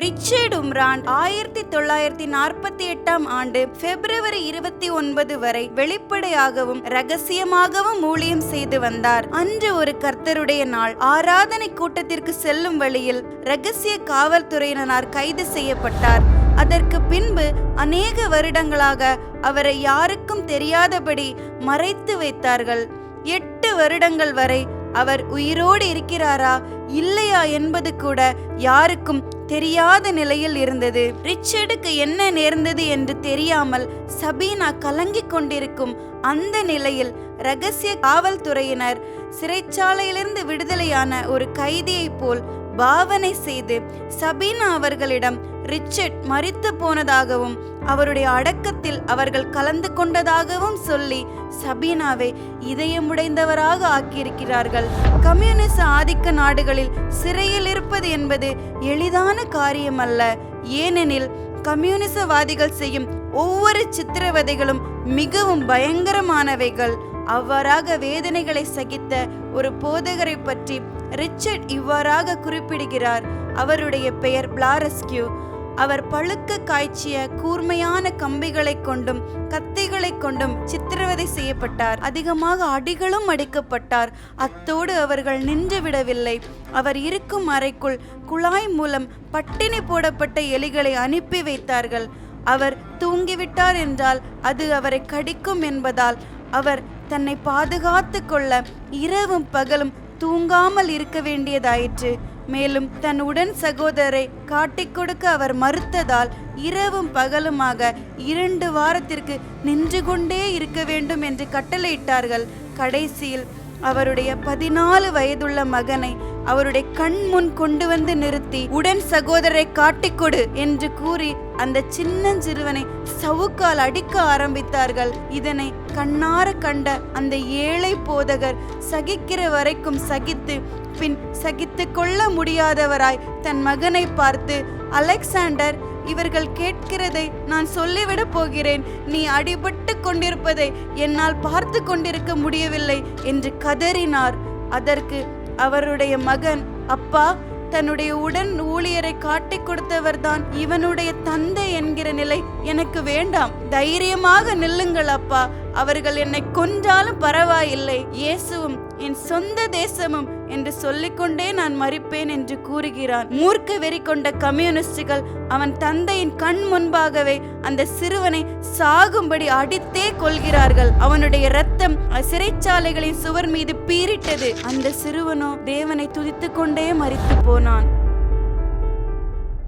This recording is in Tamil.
ரிச்சர்ட் உம்ரான் ஆயிரத்தி தொள்ளாயிரத்தி நாற்பத்தி எட்டாம் ஆண்டு பிப்ரவரி இருபத்தி ஒன்பது வரை வெளிப்படையாகவும் ரகசியமாகவும் ஊழியம் செய்து வந்தார். அன்று ஒரு கர்த்தருடைய நாள். ஆராதனை கூட்டத்திற்கு செல்லும் வழியில் ரகசிய காவல்துறையினரால் கைது செய்யப்பட்டார். அதற்கு பின்பு அநேக வருடங்களாக அவரை யாருக்கும் தெரியாதபடி மறைத்து வைத்தார்கள். எட்டு வருடங்கள் வரை அவர் உயிரோடு இருக்கிறாரா இல்லையா என்பது கூட யாருக்கும் தெரியாத நிலையில் இருந்தது. ரிச்சர்டுக்கு என்ன நேர்ந்தது என்று தெரியாமல் சபீனா கலங்கிக் கொண்டிருக்கும் அந்த நிலையில் ரகசிய காவல்துறையினர் சிறைச்சாலையிலிருந்து விடுதலையான ஒரு கைதியைப் போல் பாவனை செய்து சபீனா அவர்களிடம் ரிச்சர்ட் மறித்து போனதாகவும் அவருடைய அடக்கத்தில் அவர்கள் கலந்து கொண்டதாகவும் சொல்லி சபீனாவை இதயமுடைந்தவராக ஆக்கியிருக்கிறார்கள். கம்யூனிச ஆதிக்க நாடுகளில் சிறையில் இருப்பது என்பது எளிதான காரியம் அல்ல ஏனெனில் கம்யூனிசவாதிகள் செய்யும் ஒவ்வொரு சித்திரவதைகளும் மிகவும் பயங்கரமானவைகள். அவ்வாறாக வேதனைகளை சகித்த ஒரு போதகரை பற்றி ரிச்சர்ட் இவ்வாறாக குறிப்பிடுகிறார். அவருடைய பெயர் பிளாரஸ்கியூ. அவர் பழுக்க காய்ச்சிய கூர்மையான கம்பிகளை கொண்டும் கத்திகளை கொண்டும் சித்திரவதை செய்யப்பட்டார். அதிகமாக அடிகளும் அடிக்கப்பட்டார். அத்தோடு அவர்கள் நின்று விடவில்லை. அவர் இருக்கும் அறைக்குள் குழாய் மூலம் பட்டினி போடப்பட்ட எலிகளை அனுப்பி வைத்தார்கள். அவர் தூங்கிவிட்டார் என்றால் அது அவரை கடிக்கும் என்பதால் அவர் தன்னை பாதுகாத்து கொள்ள இரவும் பகலும் தூங்காமல் இருக்க வேண்டியதாயிற்று. மேலும் தன் உடன் சகோதரரை காட்டிக் கொடுக்க அவர் மறுத்ததால் இரவும் பகலுமாக இரண்டு வாரத்திற்கு நின்று கொண்டே இருக்க வேண்டும் என்று கட்டளையிட்டார்கள். கடைசியில் அவருடைய பதினாலு வயதுள்ள மகனை அவருடைய கண் முன் கொண்டு வந்து நிறுத்தி உடன் சகோதரரை காட்டிக்கொடு என்று கூறி அந்த சின்னஞ்சிறுவனை சவுக்கால் அடிக்க ஆரம்பித்தார்கள். இதனை கண்ணார கண்ட அந்த ஏழை போதகர் சகிக்கிற வரைக்கும் சகித்து பின் சகித்து கொள்ள முடியாதவராய் தன் மகனை பார்த்து அலெக்சாண்டர் இவர்கள் கேட்கிறதை நான் சொல்லிவிடப் போகிறேன். நீ அடிபட்டு கொண்டிருப்பதை என்னால் பார்த்து கொண்டிருக்க முடியவில்லை என்று கதறினார். அதற்கு அவருடைய மகன் அப்பா தன்னுடைய உடன் ஊழியரை காட்டிக் கொடுத்தவர்தான் இவனுடைய தந்தை என்கிற நிலை எனக்கு வேண்டாம். தைரியமாக நில்லுங்கள் அப்பா. அவர்கள் என்னை கொன்றாலும் பரவாயில்லை. இயேசுவும் என் சொந்த தேசமும் என்று சொல்லிக்கொண்டே நான் மறிப்பேன் என்று கூறுகிறான். மூர்க்க வெறி கொண்ட கம்யூனிஸ்டுகள் அவன் தந்தையின் கண் முன்பாகவே அந்த சிறுவனை சாகும்படி அடித்தே கொள்கிறார்கள் அவனுடைய ரத்தம் சிறைச்சாலைகளின் சுவர் மீது பீரிட்டது அந்த சிறுவனோ தேவனை துதித்துக்கொண்டே மறித்து போனான்.